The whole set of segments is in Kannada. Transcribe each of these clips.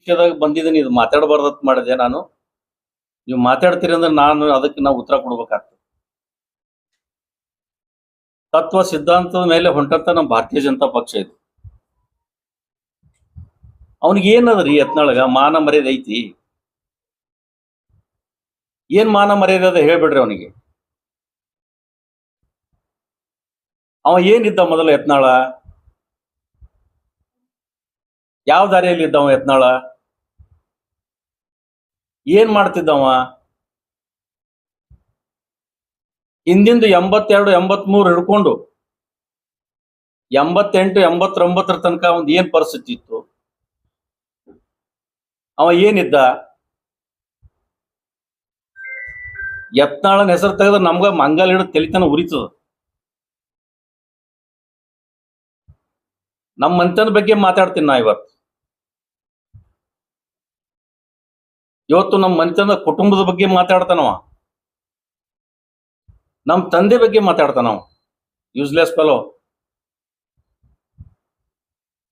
ವಿಷಯದಾಗ ಬಂದಿದ್ದೀನಿ, ಇದು ಮಾತಾಡಬಾರ್ದತ್ ಮಾಡಿದೆ ನಾನು. ನೀವು ಮಾತಾಡ್ತೀರಿ ಅಂದ್ರೆ ನಾನು ಅದಕ್ಕೆ ನಾವು ಉತ್ತರ ಕೊಡ್ಬೇಕಾಗ್ತದೆ. ತತ್ವ ಸಿದ್ಧಾಂತದ ಮೇಲೆ ಹೊಂಟಂತ ನಮ್ಮ ಭಾರತೀಯ ಜನತಾ ಪಕ್ಷ ಇದು. ಅವನಿಗೆ ಏನದ್ರಿ ಯತ್ನಾಳಗ ಮಾನ ಮರ್ಯಾದೆ ಐತಿ? ಏನ್ ಮಾನ ಮರ್ಯಾದೆ ಅದ ಹೇಳ್ಬಿಡ್ರಿ ಅವನಿಗೆ. ಅವ ಏನಿದ್ದ ಮೊದಲ ಯತ್ನಾಳ? ಯಾವ ದಾರಿಯಲ್ಲಿ ಇದ್ದ ಅವ ಯತ್ನಾಳ? ಏನ್ ಮಾಡ್ತಿದ್ದವ? ಹಿಂದಿಂದು ಎಂಬತ್ತೆರಡು, ಎಂಬತ್ಮೂರು ಹಿಡ್ಕೊಂಡು ಎಂಬತ್ತೆಂಟು, ಎಂಬತ್ತೊಂಬತ್ತರ ತನಕ ಒಂದು ಏನ್ ಪರಿಸ್ಥಿತಿ ಇತ್ತು? ಅವ ಏನಿದ್ದ? ಯತ್ನಾಳನ ಹೆಸರು ತೆಗೆದ್ರೆ ನಮ್ಗ ಮಂಗಲ್ ಹಿಡಿದು ತೆಲಿತನ ಉರಿತದ. ನಮ್ಮ ಮಂತನ ಬಗ್ಗೆ ಮಾತಾಡ್ತೀನಿ ನಾ ಇವತ್ತು. ಇವತ್ತು ನಮ್ಮ ಮನೆತನದ ಕುಟುಂಬದ ಬಗ್ಗೆ ಮಾತಾಡ್ತಾನವ. ನಮ್ಮ ತಂದೆ ಬಗ್ಗೆ ಮಾತಾಡ್ತಾನವ. ಯೂಸ್ಲೆಸ್ ಫೆಲೋ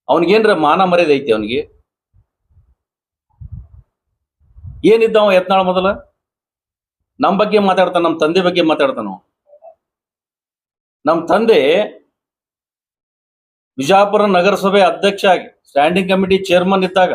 ಅವನಿಗೇನ್ರ ಮಾನ ಮರ್ಯಾದೆ ಐತಿ ಅವನಿಗೆ? ಏನಿದ್ದಾವ ಯತ್ನಾಳ ಮೊದಲ? ನಮ್ಮ ಬಗ್ಗೆ ಮಾತಾಡ್ತಾನ ನಮ್ಮ ತಂದೆ ಬಗ್ಗೆ ಮಾತಾಡ್ತಾನ ನಮ್ಮ ತಂದೆ ವಿಜಾಪುರ ನಗರಸಭೆ ಅಧ್ಯಕ್ಷ ಆಗಿ ಸ್ಟ್ಯಾಂಡಿಂಗ್ ಕಮಿಟಿ ಚೇರ್ಮನ್ ಇದ್ದಾಗ